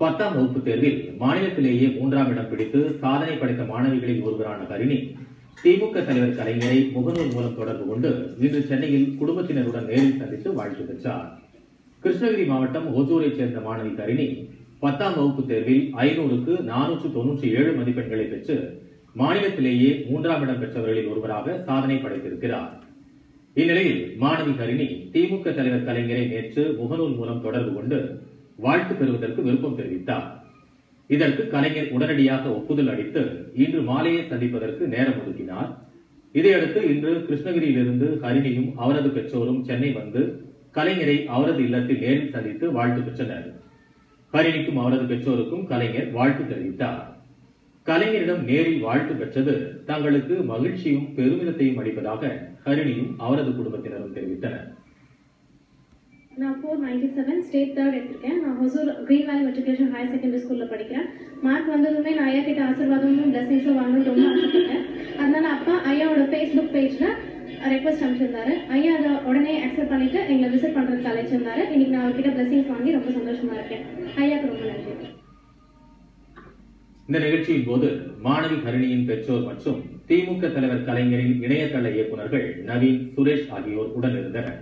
பத்தாம் வகுப்பு தேர்வில் மாநிலத்திலேயே மூன்றாம் இடம் பிடித்து சாதனை படைத்த மாணவிகளில் ஒருவரான கரிணி திமுக தலைவர் கலைஞரை முகநூல் மூலம் தொடர்பு கொண்டு இன்று சென்னையில் குடும்பத்தினருடன் நேரில் சந்தித்து வாழ்த்து பெற்றார். கிருஷ்ணகிரி மாவட்டம் ஒசூரைச் சேர்ந்த மாணவி கரிணி பத்தாம் வகுப்பு தேர்வில் ஐநூறுக்கு நானூற்று தொன்னூற்றி ஏழு மதிப்பெண்களை பெற்று மாநிலத்திலேயே மூன்றாம் இடம் பெற்றவர்களில் ஒருவராக சாதனை படைத்திருக்கிறார். இந்நிலையில் மாணவி கரிணி திமுக தலைவர் கலைஞரை நேற்று முகநூல் மூலம் தொடர்பு கொண்டு வாழ்த்து பெறுவதற்கு விருப்பம் தெரிவித்தார். இதற்கு கலைஞர் உடனடியாக ஒப்புதல் அளித்து இன்று மாலையை சந்திப்பதற்கு நேரம் ஒதுக்கினார். இதையடுத்து இன்று கிருஷ்ணகிரியிலிருந்து ஹரிணியும் அவரது பெற்றோரும் சென்னை வந்து கலைஞரை அவரது இல்லத்தில் நேரில் சந்தித்து வாழ்த்து பெற்றனர். ஹரிணிக்கும் அவரது பெற்றோருக்கும் கலைஞர் வாழ்த்து தெரிவித்தார். கலைஞரிடம் நேரில் வாழ்த்து பெற்றது தங்களுக்கு மகிழ்ச்சியும் பெருமிதத்தையும் அளிப்பதாக ஹரிணியும் அவரது குடும்பத்தினரும் தெரிவித்தனர். நான் four ninety seven state third எடுத்திருக்கேன். நான் Hosur green valley matriculation higher secondary ஸ்கூலில் படிக்கிறேன். மார்க் வந்ததுமே நான் ஐயா கிட்ட ஆசீர்வாதமும் பிளஸிங்ஸும் வாங்கணும்னு ரொம்ப ஆசைப்பட்டேன். அதனால அப்பா ஐயாவோட ஃபேஸ்புக் பேஜில் ரெக்வஸ்ட் அனுப்பிச்சிருந்தாரு. ஐயா அதை உடனே அக்செப்ட் பண்ணிட்டு எங்களை விசிட் பண்ணுறதுக்கு அழைச்சிருந்தாரு. இன்னைக்கு நான் அவர்கிட்ட பிளஸிங்ஸ் வாங்கி ரொம்ப சந்தோஷமா இருக்கேன். ஐயாக்கு ரொம்ப நன்றி. இந்த நிகழ்ச்சியின் போது மாணவி ஹரிணியின் பெற்றோர் மற்றும் திமுக தலைவர் கலைஞரின் இணையதள இயக்குநர்கள் நவீன் சுரேஷ் ஆகியோர் உடனிருந்தனர்.